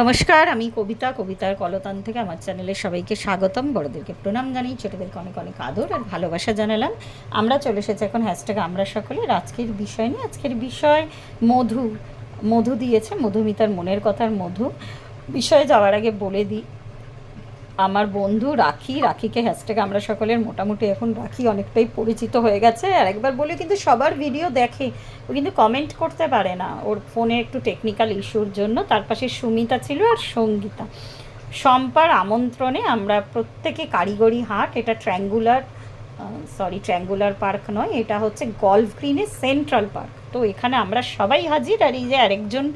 নমস্কার, আমি কবিতা, কবিতার কলতান থেকে আমার চ্যানেলে সবাইকে স্বাগতম। বড়দেরকে প্রণাম জানাই ছোটোদেরকে অনেক অনেক আদর আর ভালোবাসা জানালাম। আমরা চলে এসেছি এখন হ্যাশট্যাগ আমরা সকলে। আজকের বিষয় নিয়ে, আজকের বিষয় মধু। মধু দিয়েছে, মধুমিতার মনের কথার মধু। বিষয়ে যাওয়ার আগে বলে দিই আমার বন্ধু রাখি, রাখিকে হ্যাশট্যাগ আমরা সকলের মোটামুটি এখন রাখি অনেকটাই পরিচিত হয়ে গেছে। আর একবার বলে, কিন্তু সবার ভিডিও দেখে, ও কিন্তু কমেন্ট করতে পারে না। ওর ফোনে একটু টেকনিক্যাল ইস্যুর জন্য। তার পাশে সুমিতা ছিল আর সঙ্গীতা। শম্পার আমন্ত্রণে আমরা প্রত্যেকে কারিগরি হাট, এটা ট্র্যাঙ্গুলার সরি ট্র্যাঙ্গুলার পার্ক নয়, এটা হচ্ছে গল্ফ গ্রিনের সেন্ট্রাল পার্ক তো এখানে আমরা সবাই হাজির। আর এই যে আরেকজন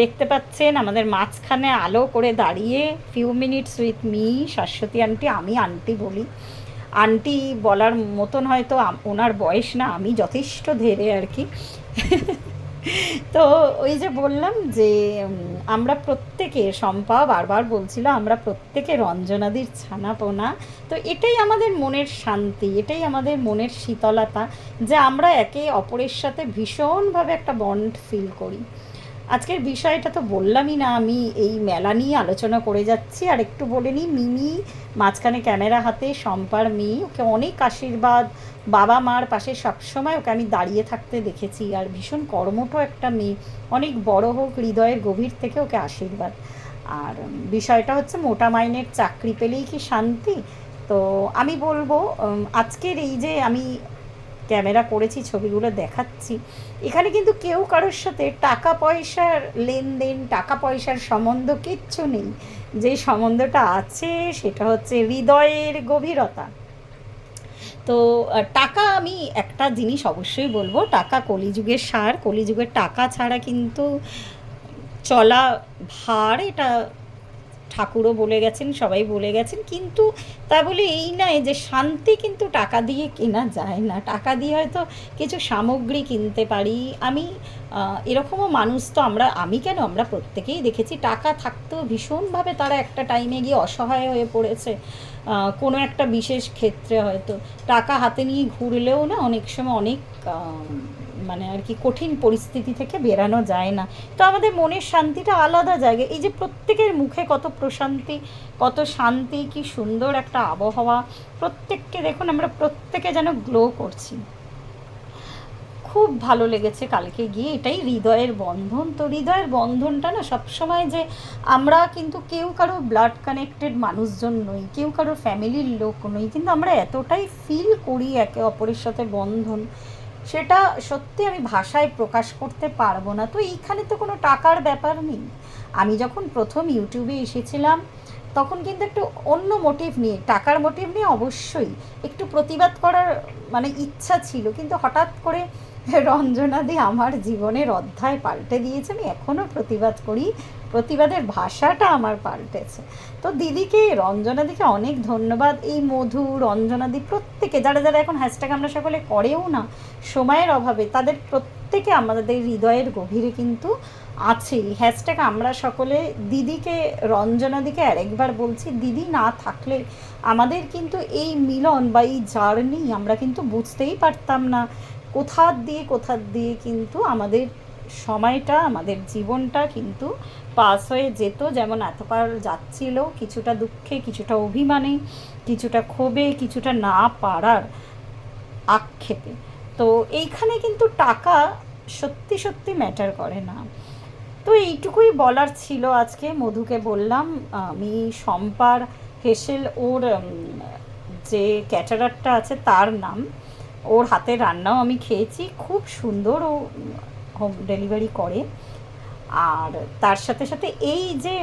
দেখতে পাচ্ছেন, আমাদের মাঝখানে আলো করে দাঁড়িয়ে few minutes with me Shashwati aunty আমি আন্টি বলি। আন্টি বলার মতন হয়তো ওনার বয়স না, আমি যথেষ্ট ধেরে আর কি। তো ওই যে বললাম যে আমরা প্রত্যেকে, শম্পা বারবার বলছিল, আমরা প্রত্যেকে রঞ্জনাদির ছানা পোনা তো এটাই আমাদের মনের শান্তি, এটাই আমাদের মনের শীতলতা, যে আমরা একে অপরের সাথে ভীষণভাবে একটা বন্ড ফিল করি। আজকের বিষয়টা তো বললামই না, আমি এই মেলা নিয়ে আলোচনা করে যাচ্ছি। আর একটু বলে নিই, মিমি মাঝখানে ক্যামেরা হাতে, শম্পার মেয়ে, ওকে অনেক আশীর্বাদ। বাবা মার পাশে সবসময় ওকে আমি দাঁড়িয়ে থাকতে দেখেছি। আর ভীষণ কর্মঠ একটা মেয়ে, অনেক বড় হোক, হৃদয়ের গভীর থেকে ওকে আশীর্বাদ। আর বিষয়টা হচ্ছে, মোটা মাইনের চাকরি পেলেই কি শান্তি? তো আমি বলব আজকের এই যে আমি ক্যামেরা করেছি, ছবিগুলো দেখাচ্ছি। এখানে কিন্তু কেউ কারোর সাথে টাকা পয়সার লেনদেন, টাকা পয়সার সম্বন্ধ কিচ্ছু নেই। যে সম্বন্ধটা আছে, সেটা হচ্ছে হৃদয়ের গভীরতা। তো টাকা আমি একটা জিনিস অবশ্যই বলব, টাকা কলিযুগের সার। কলিযুগের টাকা ছাড়া কিন্তু চলা ভার এটা ঠাকুরও বলে গেছেন, সবাই বলে গেছেন। কিন্তু তা বলে এই নয় যে শান্তি কিন্তু টাকা দিয়ে কেনা যায় না। টাকা দিয়ে হয়তো কিছু সামগ্রী কিনতে পারি। আমি এরকমও মানুষ তো আমরা, আমি কেন? আমরা প্রত্যেকেই দেখেছি টাকা থাকতেও ভীষণভাবে তারা একটা টাইমে গিয়ে অসহায় হয়ে পড়েছে। কোনো একটা বিশেষ ক্ষেত্রে হয়তো। টাকা হাতে নিয়ে ঘুরলেও না অনেক সময় অনেক মানে আর কি কঠিন পরিস্থিতি থেকে বেরানো যায় না। তো আমাদের মনের শান্তিটা আলাদা জায়গায় এই যে প্রত্যেকের মুখে কত প্রশান্তি, কত শান্তি, কি সুন্দর একটা আবহাওয়া। প্রত্যেককে দেখুন, আমরা প্রত্যেকে যেন গ্লো করছি। খুব ভালো লেগেছে কালকে গিয়ে। এটাই হৃদয়ের বন্ধন। তো হৃদয়ের বন্ধনটা না সবসময় যে আমরা কিন্তু কেউ কারও ব্লাড কানেক্টেড মানুষজন নই, কেউ কারও ফ্যামিলির লোক নই। কিন্তু আমরা এতটাই ফিল করি একে অপরের সাথে বন্ধন। সেটা সত্যি আমি ভাষায় প্রকাশ করতে পারব না। তো এইখানে তো কোনো টাকার ব্যাপার নেই। আমি যখন প্রথম ইউটিউবে এসেছিলাম তখন কিন্তু একটু অন্য মোটিভ নিয়ে, টাকার মোটিভ নিয়ে অবশ্যই একটু প্রতিবাদ করার মানে ইচ্ছা ছিল। কিন্তু হঠাৎ করে রঞ্জনাদি আমার জীবনের অধ্যায় পাল্টে দিয়েছে, আমি এখনও প্রতিবাদ করি। প্রতিবাদের ভাষাটা আমার পাল্টেছে। তো দিদিকে রঞ্জনাদিকে অনেক ধন্যবাদ। এই মধু রঞ্জনাদি প্রত্যেকে, যারা যারা এখন হ্যাশট্যাগ আমরা সকলে করেও না, সময়ের অভাবে, তাদের প্রত্যেকে আমাদের হৃদয়ের গভীরে কিন্তু আছেই। হ্যাশট্যাগ আমরা সকলে দিদিকে, রঞ্জনাদিকে আরেকবার বলছি, দিদি না থাকলে আমাদের কিন্তু এই মিলন বা এই জার্নি আমরা কিন্তু বুঝতেই পারতাম না। কোথার দিয়ে কোথার দিয়ে কিন্তু আমাদের সময়টা, আমাদের জীবনটা কিন্তু পাস হয়ে যেত। যেমন এতকাল যাচ্ছিল, কিছুটা দুঃখে, কিছুটা অভিমানে, কিছুটা ক্ষোভে, কিছুটা না পারার আক্ষেপে। তো এইখানে কিন্তু টাকা সত্যি সত্যি ম্যাটার করে না। তো এইটুকুই বলার ছিল আজকে, মধুকে বললাম, আমি শম্পার হেসেল ওর যে ক্যাটারারটা আছে তার নাম, ওর হাতে রান্নাও আমি খেয়েছি, খুব সুন্দর ও হোম ডেলিভারি করে। আর তার সাথে সাথে এই যে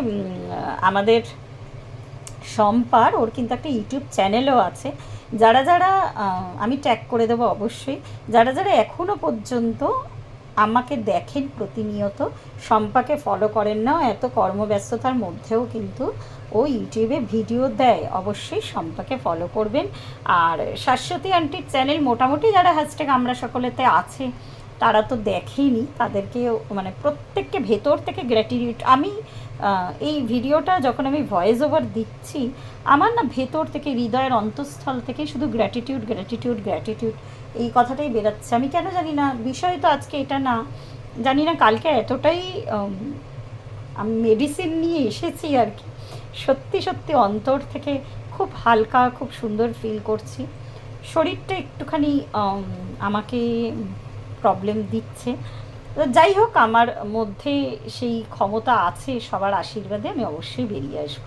আমাদের শম্পার, ওর কিন্তু একটা ইউটিউব চ্যানেলও আছে, যারা যারা আমি ট্যাগ করে দেবো অবশ্যই, যারা যারা এখনও পর্যন্ত আমাকে দেখেন প্রতিনিয়ত। শম্পাকে ফলো করেন না, এত কর্মব্যস্ততার মধ্যেও কিন্তু ও ইউটিউবে ভিডিও দেয়। অবশ্যই শম্পাকে ফলো করবেন। আর শাশ্বতী আন্টির চ্যানেল মোটামুটি যারা হ্যাশট্যাগ আমরা সকলেতে আছে তারা তো দেখেনি তাদেরকে মানে প্রত্যেককে ভেতর থেকে গ্র্যাটিটিউড আমি এই ভিডিওটা যখন আমি ভয়েস ওভার দিচ্ছি, আমার না ভেতর থেকে, হৃদয়ের অন্তঃস্থল থেকে শুধু গ্র্যাটিটিউড গ্র্যাটিটিউড গ্র্যাটিটিউড এই কথাটাই বেরাচ্ছে। আমি কেন জানি না, বিষয় তো আজকে এটা না, জানি না কালকে এতটাই আমি মেডিসিন নিয়ে এসেছি আর কি। সত্যি সত্যি অন্তর থেকে খুব হালকা, খুব সুন্দর ফিল করছি। শরীরটা একটুখানি আমাকে প্রবলেম দিচ্ছে। যাই হোক, আমার মধ্যে সেই ক্ষমতা আছে সবার আশীর্বাদে, আমি অবশ্যই বেরিয়ে আসব।